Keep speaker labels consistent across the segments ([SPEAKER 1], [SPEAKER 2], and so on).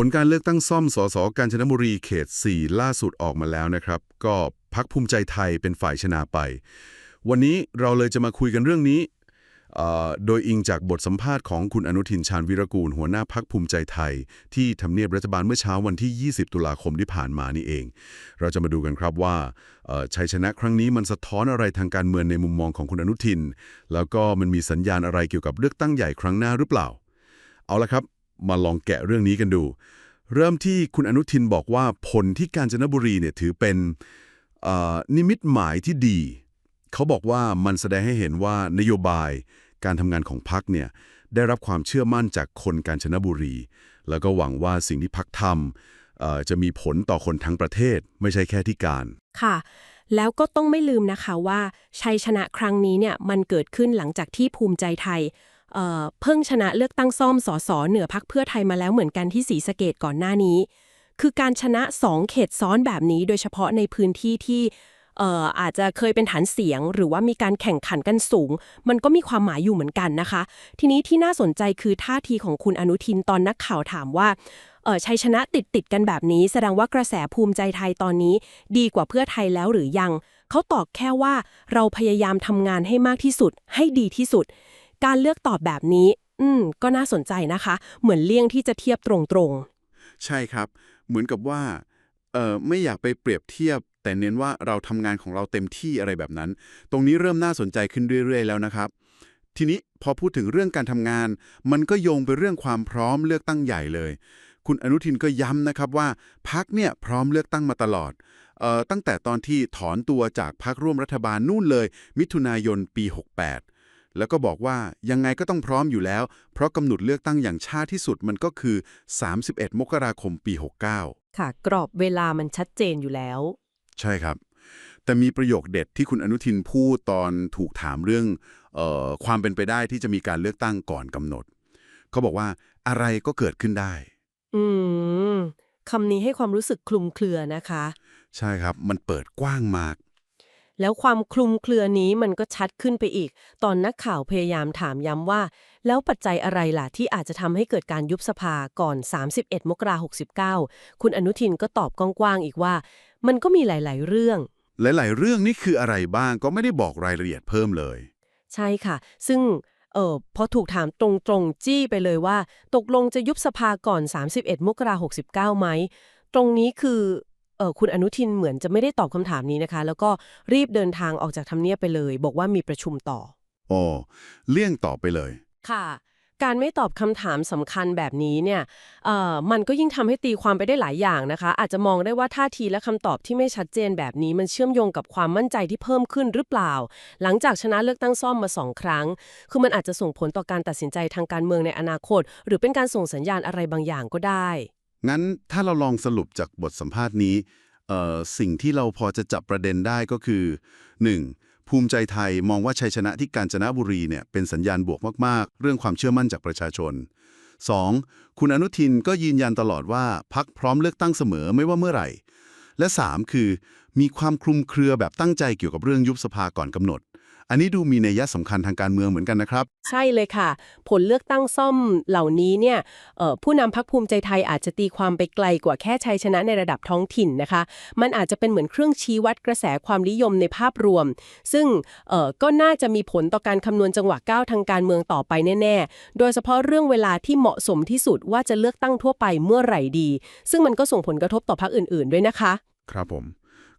[SPEAKER 1] ผลการเลือกตั้งซ่อมสสกาญจนบุรีเขต 4 ล่าสุดออกมาแล้วนะครับ ก็พักภูมิใจไทยเป็นฝ่ายชนะไป วันนี้เราเลยจะมาคุยกันเรื่องนี้ โดยอิงจากบทสัมภาษณ์ของคุณอนุทินชาญวิรกูล หัวหน้าพักภูมิใจไทย ที่ทำเนียบรัฐบาลเมื่อเช้าวันที่ 20 ตุลาคมที่ผ่านมานี่เอง เราจะมาดูกันครับว่าชัยชนะครั้งนี้มันสะท้อนอะไรทางการเมืองในมุมมองของคุณอนุทิน แล้วก็มันมีสัญญาณอะไรเกี่ยวกับเลือกตั้งใหญ่ครั้งหน้าหรือเปล่า เอาละครับ มาลองแกะเรื่องนี้กันดู เริ่มที่คุณอนุทินบอกว่าผลที่กาญจนบุรีเนี่ยถือเป็นนิมิตหมายที่ดี เขาบอกว่ามันแสดงให้เห็นว่านโยบายการทำงานของพรรคเนี่ยได้รับความเชื่อมั่นจากคนกาญจนบุรี แล้วก็หวังว่าสิ่งที่พรรคทำจะมีผลต่อคนทั้งประเทศไม่ใช่แค่ที่การ
[SPEAKER 2] ค่ะ แล้วก็ต้องไม่ลืมนะคะว่าชัยชนะครั้งนี้เนี่ยมันเกิดขึ้นหลังจากที่ภูมิใจไทย เพิ่งชนะเลือกตั้งซ่อมสสเหนือพักเพื่อไทยมาแล้วเหมือนกันที่ศรีสะเกดก่อนหน้านี้ คือการชนะสองเขตซ้อนแบบนี้ โดยเฉพาะในพื้นที่ที่อาจจะเคยเป็นฐานเสียง หรือว่ามีการแข่งขันกันสูง มันก็มีความหมายอยู่เหมือนกันนะคะ ทีนี้ที่น่าสนใจคือท่าทีของคุณอนุทินตอนนักข่าวถามว่าชัยชนะติดติดกันแบบนี้ แสดงว่ากระแสภูมิใจไทยตอนนี้ ดีกว่าเพื่อไทยแล้วหรือยัง เขาตอบแค่ว่าเราพยายามทำงานให้มากที่สุด ให้ดีที่สุด การเลือกตอบแบบนี้ อืม ก็น่าสนใจนะคะ เหมือนเลี่ยงที่จะเทียบตรงๆ
[SPEAKER 3] ใช่ครับ เหมือนกับว่าเอ่อไม่อยากไปเปรียบเทียบ แต่เน้นว่าเราทำงานของเราเต็มที่อะไรแบบนั้น ตรงนี้เริ่มน่าสนใจขึ้นเรื่อย ๆ แล้วนะครับ ทีนี้พอพูดถึงเรื่องการทำงาน มันก็โยงไปเรื่องความพร้อมเลือกตั้งใหญ่เลย คุณอนุทินก็ย้ำนะครับว่าพักเนี่ยพร้อมเลือกตั้งมาตลอดเอ่อตั้งแต่ตอนที่ถอนตัวจากพักร่วมรัฐบาลนู่นเลย มิถุนายนปี 68 แล้วก็บอกว่ายังไงก็ต้องพร้อมอยู่แล้ว เพราะกำหนดเลือกตั้งอย่างช้าที่สุดมันก็คือ 31 มกราคมปี 69
[SPEAKER 2] ๆค่ะ กรอบเวลามันชัดเจนอยู่แล้ว
[SPEAKER 3] ใช่ครับ แต่มีประโยคเด็ดที่คุณอนุทินพูดตอนถูกถามเรื่องเออความเป็นไปได้ที่จะมีการเลือกตั้งก่อนกำหนด เขาบอกว่าอะไรก็เกิดขึ้นได้
[SPEAKER 2] อืมคำนี้ให้ความรู้สึกคลุมเครือนะคะ
[SPEAKER 3] ใช่ครับ มันเปิดกว้างมาก
[SPEAKER 2] แล้วความคลุมเครือนี้มันก็ชัดขึ้นไปอีก ตอนนักข่าวพยายามถามย้ำว่า แล้วปัจจัยอะไรล่ะที่อาจจะทำให้เกิดการยุบสภาก่อน 31 มกราคม69 คุณอนุทินก็ตอบกว้างๆอีกว่า มันก็มีหลายๆเรื่อง
[SPEAKER 3] หลายๆ เรื่องนี่คืออะไรบ้างก็ไม่ได้บอกรายละเอียดเพิ่มเลย
[SPEAKER 2] ใช่ค่ะ ซึ่งเออพอถูกถามตรงๆ จี้ไปเลยว่า ตกลงจะยุบสภาก่อน 31 มกราคม69 ไหม ตรงนี้คือ เออคุณอนุทินเหมือนจะไม่ได้ตอบคำถามนี้นะคะ แล้วก็รีบเดินทางออกจากทำเนียบไปเลย บอกว่ามีประชุมต่อ
[SPEAKER 3] อ๋อเลี่ยงต่อไปเลย
[SPEAKER 2] ค่ะ การไม่ตอบคำถามสำคัญแบบนี้เนี่ยเอ่อมันก็ยิ่งทำให้ตีความไปได้หลายอย่างนะคะ อาจจะมองได้ว่าท่าทีและคำตอบที่ไม่ชัดเจนแบบนี้ มันเชื่อมโยงกับความมั่นใจที่เพิ่มขึ้นหรือเปล่า หลังจากชนะเลือกตั้งซ่อมมาสองครั้ง คือมันอาจจะส่งผลต่อการตัดสินใจทางการเมืองในอนาคต หรือเป็นการส่งสัญญาณอะไรบางอย่างก็ได้
[SPEAKER 3] งั้นถ้าเราลองสรุปจากบทสัมภาษณ์นี้ สิ่งที่เราพอจะจับประเด็นได้ก็คือ 1. ภูมิใจไทยมองว่าชัยชนะที่กาญจนบุรีเนี่ยเป็นสัญญาณบวกมาก ๆ เรื่องความเชื่อมั่นจากประชาชน 2. คุณอนุทินก็ยืนยันตลอดว่าพักพร้อมเลือกตั้งเสมอไม่ว่าเมื่อไหร่ และ 3. คือ มีความคลุมเครือแบบตั้งใจเกี่ยวกับเรื่องยุบสภาก่อนกำหนด อันนี้ดูมีนัยยะสำคัญทางการเมืองเหมือนกันนะครับ
[SPEAKER 2] ใช่เลยค่ะ ผลเลือกตั้งซ่อมเหล่านี้เนี่ยเอ่อผู้นำพักภูมิใจไทยอาจจะตีความไปไกลกว่าแค่ชัยชนะในระดับท้องถิ่นนะคะ มันอาจจะเป็นเหมือนเครื่องชี้วัดกระแสความนิยมในภาพรวม ซึ่งเอ่อก็น่าจะมีผลต่อการคำนวณจังหวะก้าวทางการเมืองต่อไปแน่ ๆ โดยเฉพาะเรื่องเวลาที่เหมาะสมที่สุดว่าจะเลือกตั้งทั่วไปเมื่อไหร่ดี ซึ่งมันก็ส่งผลกระทบต่อพรรคอื่น ๆ ด้วยนะคะ
[SPEAKER 3] ครับผม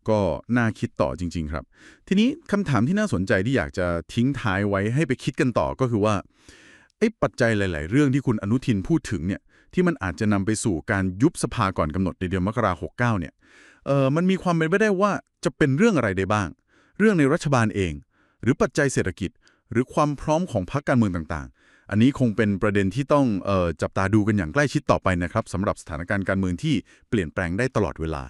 [SPEAKER 3] ก็น่าคิดต่อจริง ๆ ครับ ทีนี้คำถามที่น่าสนใจที่อยากจะทิ้งท้ายไว้ให้ไปคิดกันต่อก็คือว่าไอ้ปัจจัยหลาย ๆ เรื่องที่คุณอนุทินพูดถึงเนี่ยที่มันอาจจะนำไปสู่การยุบสภาก่อนกำหนดในเดือนมกราคม69เนี่ยเออมันมีความเป็นไปได้ว่าจะเป็นเรื่องอะไรได้บ้าง เรื่องในรัฐบาลเอง หรือปัจจัยเศรษฐกิจ หรือความพร้อมของพรรคการเมืองต่างๆ อันนี้คงเป็นประเด็นที่ต้องออจับตาดูกันอย่างใกล้ชิดต่อไปนะครับสำหรับสถานการณ์การเมืองที่เปลี่ยนแปลงได้ตลอดเวลา